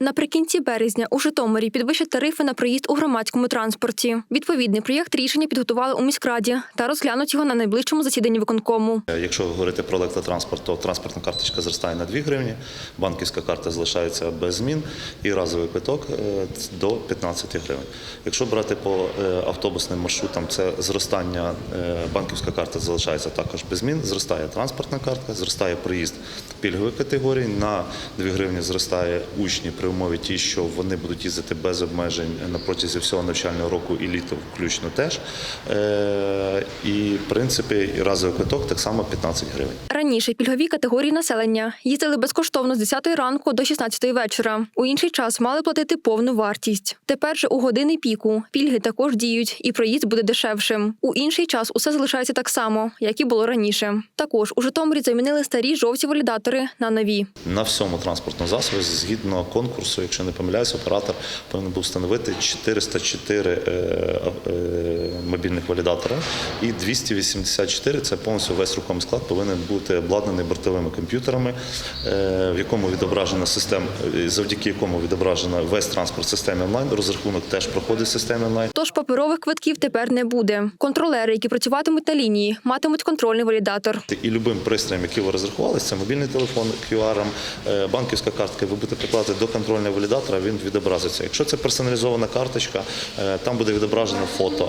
Наприкінці березня у Житомирі підвищать тарифи на проїзд у громадському транспорті. Відповідний проєкт рішення підготували у міськраді та розглянуть його на найближчому засіданні виконкому. Якщо говорити про електротранспорт, то транспортна карточка зростає на 2 гривні, банківська карта залишається без змін і разовий квиток е, до 15 гривень. Якщо брати по е, автобусним маршрутам, це зростання, е, банківська карта залишається також без змін, зростає транспортна картка, зростає проїзд пільгової категорії, на 2 гривні зростає учні умові ті, що вони будуть їздити без обмежень на протязі всього навчального року і літо включно теж. Е, І в принципі разовий квиток так само 15 гривень. Раніше пільгові категорії населення їздили безкоштовно з 10 ранку до 16 вечора. У інший час мали платити повну вартість. Тепер же у години піку пільги також діють, і проїзд буде дешевшим. У інший час усе залишається так само, як і було раніше. Також у Житомирі замінили старі жовті валідатори на нові. На всьому транспортному засобі, згідно конкурсу, якщо не помиляюсь, оператор повинен був встановити 404 е, е, мобільних валідатора і 284 – це повністю весь рухомий склад повинен бути обладнаний бортовими комп'ютерами, е, в якому відображена система, е, завдяки якому відображена весь транспорт в системі онлайн. Розрахунок теж проходить в системі онлайн. Тож паперових квитків тепер не буде. Контролери, які працюватимуть на лінії, матимуть контрольний валідатор. І любим пристроєм, який ви розрахувалися, це мобільний телефон QR, е, банківська картка, ви будете прикладати до контрольного валідатора, він відобразиться. Якщо це персоналізована карточка, там буде відображено фото.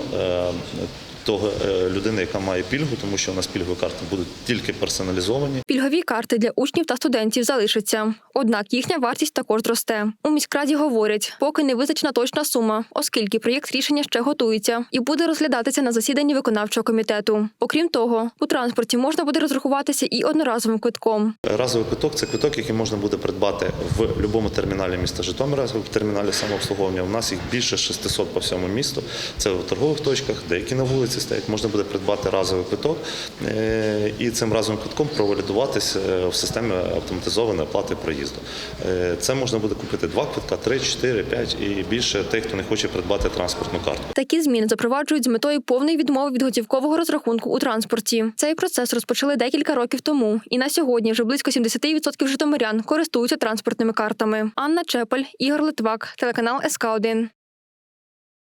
Того е, людини, яка має пільгу, тому що у нас пільгові карти будуть тільки персоналізовані. Пільгові карти для учнів та студентів залишаться. Однак їхня вартість також зросте. У міськраді говорять, поки не визначена точна сума, оскільки проєкт рішення ще готується і буде розглядатися на засіданні виконавчого комітету. Окрім того, у транспорті можна буде розрахуватися і одноразовим квитком. Разовий квиток це квиток, який можна буде придбати в будь-якому терміналі міста Житомира, в терміналі самообслуговування. У нас їх більше 600 по всьому місту. Це в торгових точках, деякі на вулиці стоять. Можна буде придбати разовий квиток е, і цим разовим квитком провалідуватися в системі автоматизованої оплати проїзду. Е, Це можна буде купити два квитка, три, чотири, п'ять і більше тих, хто не хоче придбати транспортну картку. Такі зміни запроваджують з метою повної відмови від готівкового розрахунку у транспорті. Цей процес розпочали декілька років тому, і на сьогодні вже близько 70% житомирян користуються транспортними картами. Анна Чепель, Ігор Литвак, телеканал СК 1